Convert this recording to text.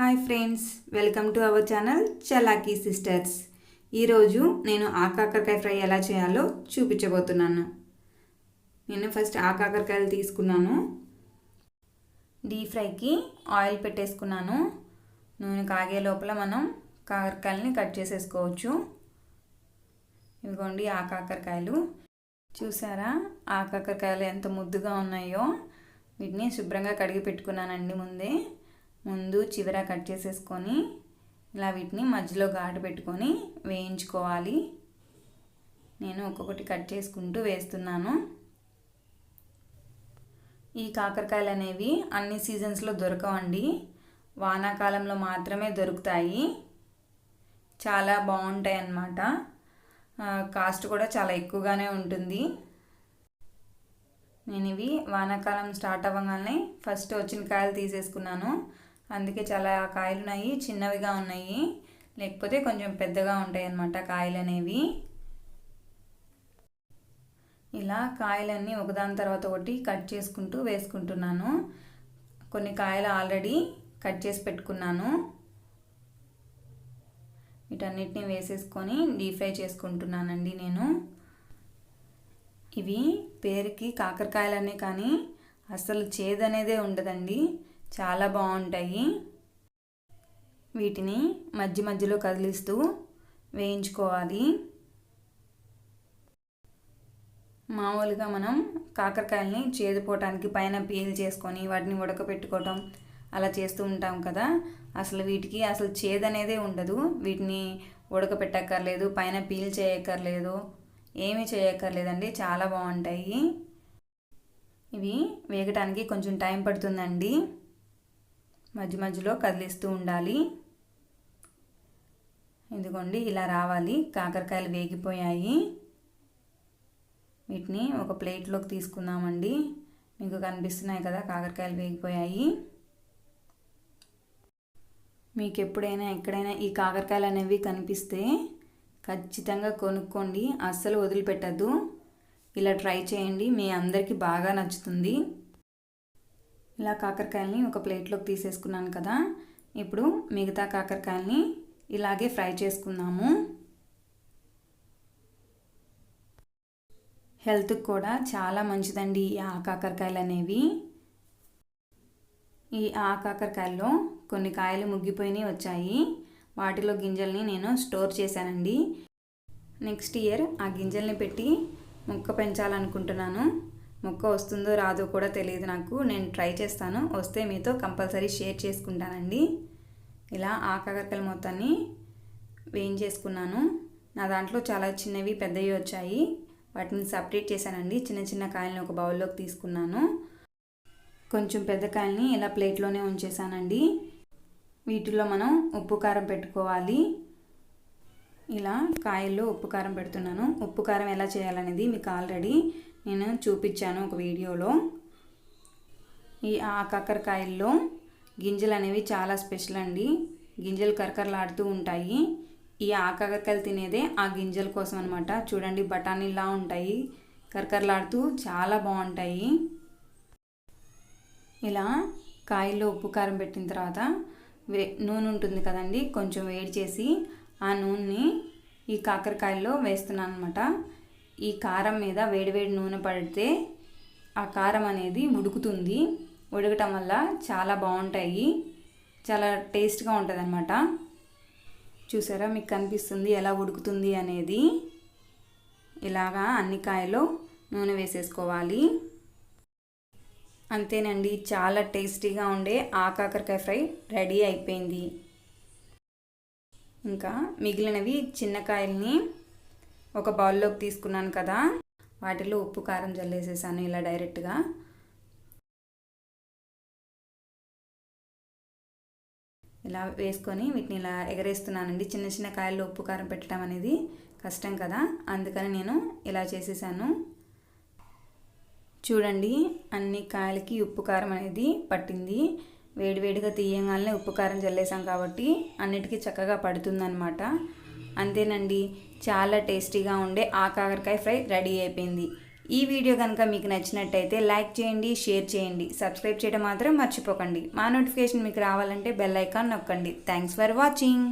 Hi friends welcome to our channel చలాకీ sisters. ఈరోజు నేను ఆకాకరకాయ fry ఎలా చేయాలో చూపించబోతున్నాను. నేను ఫస్ట్ ఆకాకరకాయలు తీసుకున్నాను. డీప్ ఫ్రైకి ఆయిల్ పెట్టేసుకున్నాను. నూనె కాగే లోపల మనం కాకరకాయలని కట్ చేసేసుకోవచ్చు. ఇదిగోండి ఆకాకరకాయలు చూసారా? ఆకాకరకాయలు ఎంత ముద్దుగా ఉన్నాయో. వీటిని శుభ్రంగా కడిగి పెట్టుకున్నానండి ముందే. ముందు చివర కట్ చేసేసుకొని ఇలా వీటిని మధ్యలో ఘాటు పెట్టుకొని వేయించుకోవాలి. నేను ఒక్కొక్కటి కట్ చేసుకుంటూ వేస్తున్నాను. ఈ కాకరకాయలు అనేవి అన్ని సీజన్స్లో దొరకవండి. వానాకాలంలో మాత్రమే దొరుకుతాయి. చాలా బాగుంటాయి అన్నమాట కాస్ట్ కూడా చాలా ఎక్కువగానే ఉంటుంది. నేను ఇవి వానాకాలం స్టార్ట్ అవ్వగానే ఫస్ట్ వచ్చిన కాయలు తీసేసుకున్నాను. అందుకే చాలా కాయలు ఉన్నాయి చిన్నవిగా ఉన్నాయి. లేకపోతే కొంచెం పెద్దగా ఉంటాయి అన్నమాట కాయలు అనేవి ఇలా కాయలన్నీ ఒకదాని తర్వాత ఒకటి కట్ చేసుకుంటూ వేసుకుంటున్నాను. కొన్ని కాయలు ఆల్రెడీ కట్ చేసి పెట్టుకున్నాను. వీటన్నిటిని వేసేసుకొని డీప్ ఫ్రై చేసుకుంటున్నానండి నేను. ఇవి పేరుకి కాకరకాయలనే కానీ అసలు చేదనేదే ఉండదండి. చాలా బాగుంటాయి. వీటిని మధ్య మధ్యలో కదిలిస్తూ వేయించుకోవాలి. మామూలుగా మనం కాకరకాయల్ని చేదుపోవటానికి పైన పీల్ చేసుకొని వాటిని ఉడకపెట్టుకోవటం అలా చేస్తూ ఉంటాం కదా. అసలు వీటికి అసలు చేదనేదే ఉండదు. వీటిని ఉడకపెట్టక్కర్లేదు పైన పీల్ చేయక్కర్లేదు ఏమీ చేయక్కర్లేదండి. చాలా బాగుంటాయి. ఇవి వేగటానికి కొంచెం టైం పడుతుందండి. మధ్య మధ్యలో కదిలిస్తూ ఉండాలి. ఇదిగోండి ఇలా రావాలి. కాకరకాయలు వేగిపోయాయి. వీటిని ఒక ప్లేట్లోకి తీసుకుందామండి. మీకు కనిపిస్తున్నాయి కదా కాకరకాయలు వేగిపోయాయి. మీకు ఎప్పుడైనా ఎక్కడైనా ఈ కాకరకాయలు అనేవి కనిపిస్తే ఖచ్చితంగా కొనుక్కోండి. అస్సలు వదిలిపెట్టద్దు. ఇలా ట్రై చేయండి. మీ అందరికీ బాగా నచ్చుతుంది. ఇలా కాకరకాయలని ఒక ప్లేట్లోకి తీసేసుకున్నాను కదా. ఇప్పుడు మిగతా కాకరకాయలని ఇలాగే ఫ్రై చేసుకుందాము. హెల్త్కి కూడా చాలా మంచిదండి ఈ ఆకాకరకాయలు అనేవి. ఈ ఆకాకరకాయల్లో కొన్ని కాయలు ముగ్గిపోయినాయి వచ్చాయి. వాటిలో గింజల్ని నేను స్టోర్ చేశానండి. నెక్స్ట్ ఇయర్ ఆ గింజల్ని పెట్టి మొక్క పెంచాలనుకుంటున్నాను. మొక్క వస్తుందో రాదో కూడా తెలియదు నాకు. నేను ట్రై చేస్తాను. వస్తే మీతో కంపల్సరీ షేర్ చేసుకుంటానండి. ఇలా ఆ కాకరకాయల మొత్తాన్ని వేయించేసుకున్నాను. నా దాంట్లో చాలా చిన్నవి పెద్దవి వచ్చాయి. వాటిని సపరేట్ చేశానండి. చిన్న చిన్న కాయలను ఒక బౌల్లోకి తీసుకున్నాను. కొంచెం పెద్ద కాయల్ని ఇలా ప్లేట్లోనే ఉంచేసానండి వీటిలో మనం ఉప్పు కారం పెట్టుకోవాలి. ఇలా కాయల్లో ఉప్పు కారం పెడుతున్నాను. ఉప్పు కారం ఎలా చేయాలనేది మీకు ఆల్రెడీ నేను చూపించాను ఒక వీడియోలో. ఈ ఆ కాకరకాయల్లో గింజలు అనేవి చాలా స్పెషల్ అండి. గింజలు కరకరలాడుతూ ఉంటాయి. ఈ ఆకాకరకాయలు తినేదే ఆ గింజల కోసం అనమాట చూడండి బఠానీలా ఉంటాయి. కరకరలాడుతూ చాలా బాగుంటాయి. ఇలా కాయల్లో ఉప్పు కారం పెట్టిన తర్వాత వే నూనె ఉంటుంది కదండి కొంచెం వేడి చేసి ఆ నూనెని ఈ కాకరకాయల్లో వేస్తున్నాను అనమాట ఈ కారం మీద వేడివేడి నూనె పడితే ఆ కారం అనేది ఉడుకుతుంది. ఉడకటం వల్ల చాలా బాగుంటాయి. చాలా టేస్ట్గా ఉంటుంది అనమాట చూసారా? మీకు కనిపిస్తుంది ఎలా ఉడుకుతుంది అనేది. ఇలాగా అన్ని కాయలు నూనె వేసేసుకోవాలి. అంతేనండి చాలా టేస్టీగా ఉండే ఆకాకరకాయ ఫ్రై రెడీ అయిపోయింది. ఇంకా మిగిలినవి చిన్న కాయల్ని ఒక బౌల్లోకి తీసుకున్నాను కదా. వాటిలో ఉప్పు కారం జల్లేసేసాను ఇలా డైరెక్ట్గా. ఇలా వేసుకొని వీటిని ఇలా ఎగరేస్తున్నానండి. చిన్న చిన్న కాయల్లో ఉప్పు కారం పెట్టడం అనేది కష్టం కదా. అందుకని నేను ఇలా చేసేసాను. చూడండి అన్ని కాయలకి ఉప్పు కారం అనేది పట్టింది. వేడివేడిగా తీయగానే ఉప్పు కారం చల్లేసాం కాబట్టి అన్నిటికీ చక్కగా పడుతుందన్నమాట. అంతేనండి. చాలా టేస్టీగా ఉండే ఆ కాకరకాయ ఫ్రై రెడీ అయిపోయింది. ఈ వీడియో కనుక మీకు నచ్చినట్టయితే లైక్ చేయండి షేర్ చేయండి. సబ్స్క్రైబ్ చేయడం మాత్రం మర్చిపోకండి. మా నోటిఫికేషన్ మీకు రావాలంటే బెల్ ఐకాన్ నొక్కండి. Thanks for watching.